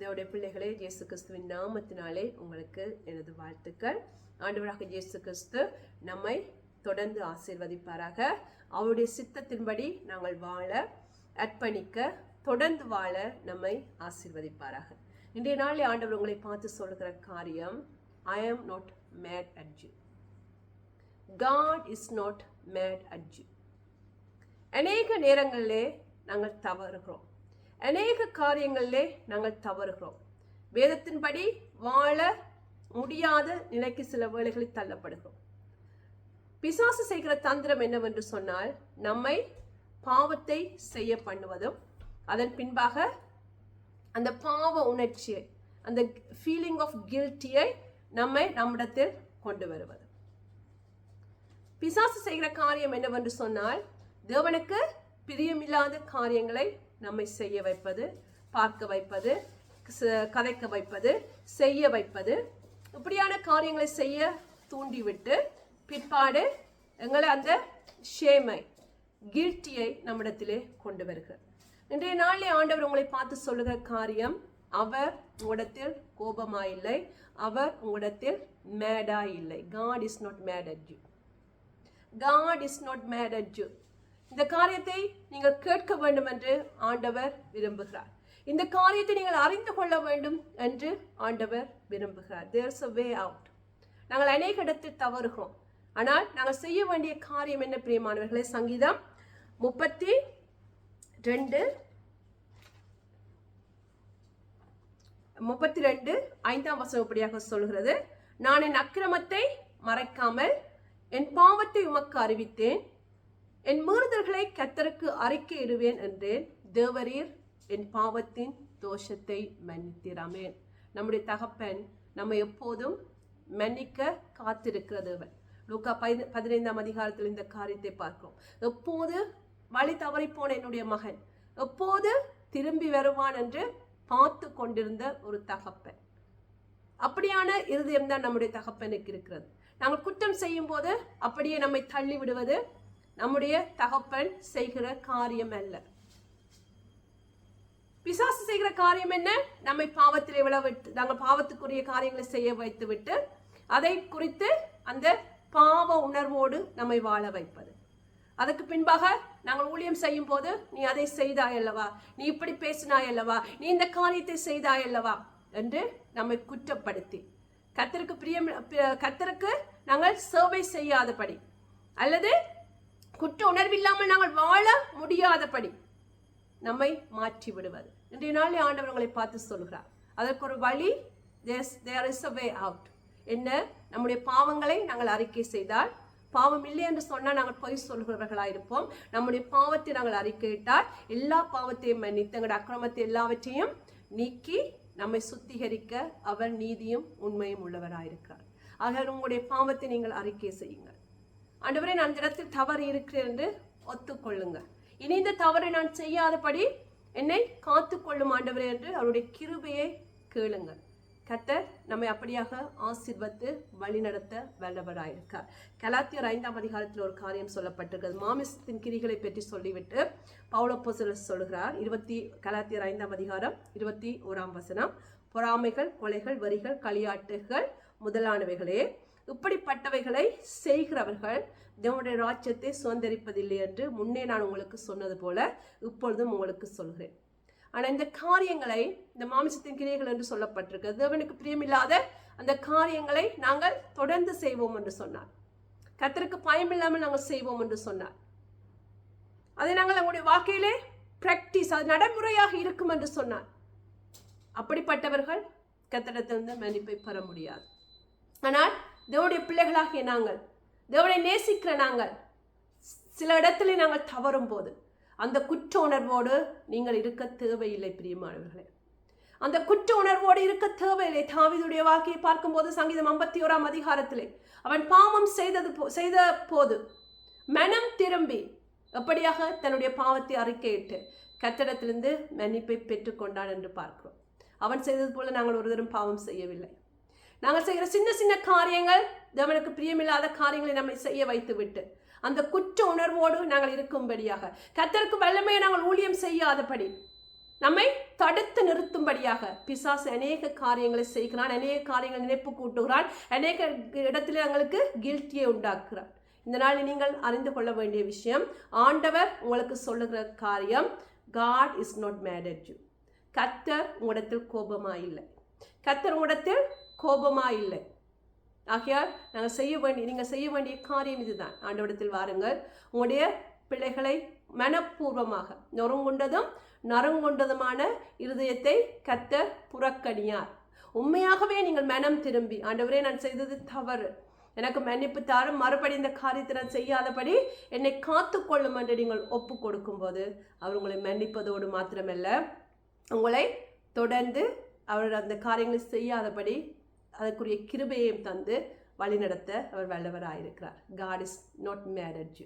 தேவடைய பிள்ளைகளே இயேசு கிறிஸ்துவின் நாமத்தினாலே உங்களுக்கு எனது வாழ்த்துக்கள். ஆண்டவராக இயேசு கிறிஸ்து நம்மை தொடர்ந்து ஆசீர்வதிப்பாராக. அவருடைய சித்தத்தின்படி நாங்கள் வாழ அர்ப்பணிக்க தொடர்ந்து வாழ நம்மை ஆசீர்வதிப்பாராக. இன்றைய நாளில் ஆண்டவர் உங்களை பார்த்து சொல்கிற காரியம் I am not mad at you God is not mad at you அநேக நேரங்களிலே நாங்கள் தவறுகிறோம். அநேக காரியங்களிலே நாங்கள் தவறுகிறோம். வேதத்தின்படி வாழ முடியாத நிலைக்கு சில வேளைகளில் தள்ளப்படுகிறோம். பிசாசு செய்கிற தந்திரம் என்னவென்று சொன்னால் நம்மை பாவத்தை செய்ய பண்ணுவதும் அதன் பின்பாக அந்த பாவ உணர்ச்சியை அந்த ஃபீலிங் ஆஃப் கில்ட்டியை நம்மை நம்மிடத்தில் கொண்டு வருவது. பிசாசு செய்கிற காரியம் என்னவென்று சொன்னால் தேவனுக்கு பிரியமில்லாத காரியங்களை நம்மை செய்ய வைப்பது பார்க்க வைப்பது ச- கதைக்க வைப்பது செய்ய வைப்பது. இப்படியான காரியங்களை செய்ய தூண்டிவிட்டு பிற்பாடு எங்களை அந்த ஷேமை கில்ட்டியை நம்மிடத்திலே கொண்டு வருகிறார் இன்றைய நாளிலே ஆண்டவர் உங்களை பார்த்து சொல்லுகிற காரியம் அவர் உங்களிடத்தில் கோபமாயில்லை அவர் உங்களிடத்தில் மேடா இல்லை God is not mad at you God is not mad at you இந்த காரியத்தை நீங்கள் கேட்க வேண்டும் என்று ஆண்டவர் விரும்புகிறார். இந்த காரியத்தை நீங்கள் அறிந்து கொள்ள வேண்டும் என்று ஆண்டவர் விரும்புகிறார். தேர்ஸ் அ வே அவுட் நாங்கள் அநேக இடத்தில் தவறுகிறோம். ஆனால் நாங்கள் செய்ய வேண்டிய காரியம் என்ன பிரியமானவர்களே? சங்கீதம் முப்பத்தி ரெண்டு முப்பத்தி ரெண்டு ஐந்தாம் வசம் இப்படியாக சொல்கிறது நான் என் அக்கிரமத்தை மறைக்காமல் என் பாவத்தை உமக்கு அறிவித்தேன். என் மீறுதல்களை கத்தருக்கு அறிக்கையிடுவேன் என்றேன். தேவரீர் என் பாவத்தின் தோஷத்தை மன்னித்திராமேன் நம்முடைய தகப்பன் நம்ம எப்போதும் மன்னிக்க காத்திருக்கிற தேவன் லூக்கா பதி பதினைந்தாம் அதிகாரத்தில் இந்த காரியத்தை பார்க்கிறோம். எப்போது வழி தவறி போன என்னுடைய மகன்? எப்போது திரும்பி வருவான் என்று பார்த்து கொண்டிருந்த ஒரு தகப்பன். அப்படியான இருதயம் தான் நம்முடைய தகப்பனுக்கு இருக்கிறது. நாங்கள் குற்றம் செய்யும் போது அப்படியே நம்மை தள்ளி விடுவது நம்முடைய தகப்பன் செய்கிற காரியம் அல்ல. பிசாசு செய்கிற காரியம் என்ன? நம்மை பாவத்திலே விழவிட்டு நாங்கள் பாவத்துக்குரிய காரியங்களை செய்ய வைத்து விட்டு அதை குறித்து அந்த பாவ உணர்வோடு நம்மை வாழ வைப்பது. அதுக்கு பின்பாக நாங்கள் ஊழியம் செய்யும் போது நீ அதை செய்தாய் அல்லவா? நீ இப்படி பேசினாய் அல்லவா? நீ இந்த காரியத்தை செய்தாய் அல்லவா? என்று நம்மை குற்றப்படுத்தி. கத்தருக்கு பிரியம் பி- கத்தருக்கு நாங்கள் சேவை செய்யாதபடி அல்லது குற்ற உணர்வில்லாமல் நாங்கள் வாழ முடியாதபடி நம்மை மாற்றி விடுவது. இன்றைய நாளில் ஆண்டவர்களை பார்த்து சொல்கிறார் அதற்கு ஒரு வழி there is a way out என்ன? நம்முடைய பாவங்களை நாங்கள் அறிக்கை செய்தால் பாவம் இல்லை என்று சொன்னால் நாங்கள் பொய் சொல்கிறவர்களாக இருப்போம். நம்முடைய பாவத்தை நாங்கள் அறிக்கையிட்டால் எல்லா பாவத்தையும் மன்னித்து எங்களுடைய அக்கிரமத்தை எல்லாவற்றையும் நீக்கி நம்மை சுத்திகரிக்க அவர் நீதியும் உண்மையும் உள்ளவராயிருக்கிறார். ஆக உங்களுடைய பாவத்தை நீங்கள் அறிக்கை செய்யுங்கள். ஆண்டவரே நான் இடத்தில் தவறு இருக்கிறேன் என்று ஒத்துக்கொள்ளுங்கள். இனி இந்த தவறை நான் செய்யாதபடி என்னை காத்துக்கொள்ளும் ஆண்டவரே என்று அவருடைய கிருபையை கேளுங்கள். கத்தர் நம்மை அப்படியாக ஆசீர்வத்து வழிநடத்த வல்லவராயிருக்கார். கலாத்தியர் ஐந்தாம் அதிகாரத்தில் ஒரு காரியம் சொல்லப்பட்டிருக்கிறது. மாமிசத்தின் கிரிகளை பற்றி சொல்லிவிட்டு பவுளப்போசல சொல்கிறார். இருபத்தி கலாத்தியர் ஐந்தாம் அதிகாரம் இருபத்தி ஓராம் வசனம். பொறாமைகள் கொலைகள் வரிகள் களியாட்டுகள் முதலானவைகளே. இப்படிப்பட்டவைகளை செய்கிறவர்கள் தேவனுடைய ராஜ்யத்தை சுதந்திரிப்பதில்லை என்று முன்னே நான் உங்களுக்கு சொன்னது போல இப்பொழுதும் உங்களுக்கு சொல்கிறேன். ஆனால் இந்த காரியங்களை இந்த மாமிசத்தின் கிரியைகள் என்று சொல்லப்பட்டிருக்கிறது. தேவனுக்கு பிரியமில்லாத அந்த காரியங்களை நாங்கள் தொடர்ந்து செய்வோம் என்று சொன்னார். கர்த்தருக்கு பயமில்லாமல் நாங்கள் செய்வோம் என்று சொன்னார். அதை நாங்கள் நம்முடைய வாழ்க்கையிலே பிராக்டிஸ் அது நடைமுறையாக இருக்கும் என்று சொன்னார். அப்படிப்பட்டவர்கள் கத்தடத்திலிருந்து மன்னிப்பை பெற முடியாது. ஆனால் தேவனுடைய பிள்ளைகளாகிய நாங்கள் தேவனை நேசிக்கிற நாங்கள் சில இடத்துல நாங்கள் தவறும் போது அந்த குற்ற உணர்வோடு நீங்கள் இருக்க தேவையில்லை பிரியமானவர்களே. அந்த குற்ற உணர்வோடு இருக்க தேவையில்லை. தாவிதுடைய வாழ்க்கையை பார்க்கும்போது சங்கீதம் ஐம்பத்தி ஓராம் அதிகாரத்திலே அவன் பாவம் செய்தது போ- செய்த போது மனம் திரும்பி எப்படியாக தன்னுடைய பாவத்தை அறிக்கையிட்டு கட்டடத்திலிருந்து மன்னிப்பை பெற்றுக்கொண்டான் என்று பார்க்கிறோம். அவன் செய்தது போல நாங்கள் ஒருவரும் பாவம் செய்யவில்லை. நாங்கள் செய்கிற சின்ன சின்ன காரியங்கள் தேவனுக்கு பிரியமில்லாத காரியங்களை நம்மை செய்ய வைத்துவிட்டு அந்த குற்ற உணர்வோடு நாங்கள் இருக்கும்படியாக கத்தருக்கு வல்லமையை நாங்கள் ஊழியம் செய்யாதபடி நம்மை தடுத்து நிறுத்தும்படியாக பிசாஸ் அநேக காரியங்களை செய்கிறான் அநேக காரியங்கள் நினைப்பு கூட்டுகிறான் அநேக இடத்துல எங்களுக்கு கில்ட்டியை உண்டாக்குறான் இந்த நாளில் நீங்கள் அறிந்து கொள்ள வேண்டிய விஷயம் ஆண்டவர் உங்களுக்கு சொல்லுகிற காரியம் God is not mad at you கத்தர் உங்களிடத்தில் கோபமாக இல்லை கத்தர் உங்களிடத்தில் கோபமா இல்லை ஆகையால் நாங்கள் செய்ய வேண்டிய நீங்கள் செய்ய வேண்டிய காரியம் இதுதான். ஆண்டவரத்தில் வாருங்கள். உங்களுடைய பிள்ளைகளை மனப்பூர்வமாக நொறுங்குண்டதும் நறுங்குண்டதுமான இருதயத்தை கத்த புறக்கணியார். உண்மையாகவே நீங்கள் மனம் திரும்பி ஆண்டவரே நான் செய்தது தவறு. எனக்கு மன்னிப்பு தாரும். மறுபடி இந்த காரியத்தை நான் செய்யாதபடி என்னை காத்துக்கொள்ளும் என்று நீங்கள் ஒப்பு கொடுக்கும்போது அவர் உங்களை மன்னிப்பதோடு மாத்திரமல்ல உங்களை தொடர்ந்து அவர் அந்த காரியங்களை செய்யாதபடி அதற்குரிய கிருபையையும் தந்து வழிநடத்த அவர் வல்லவராயிருக்கிறார். God is not mad at you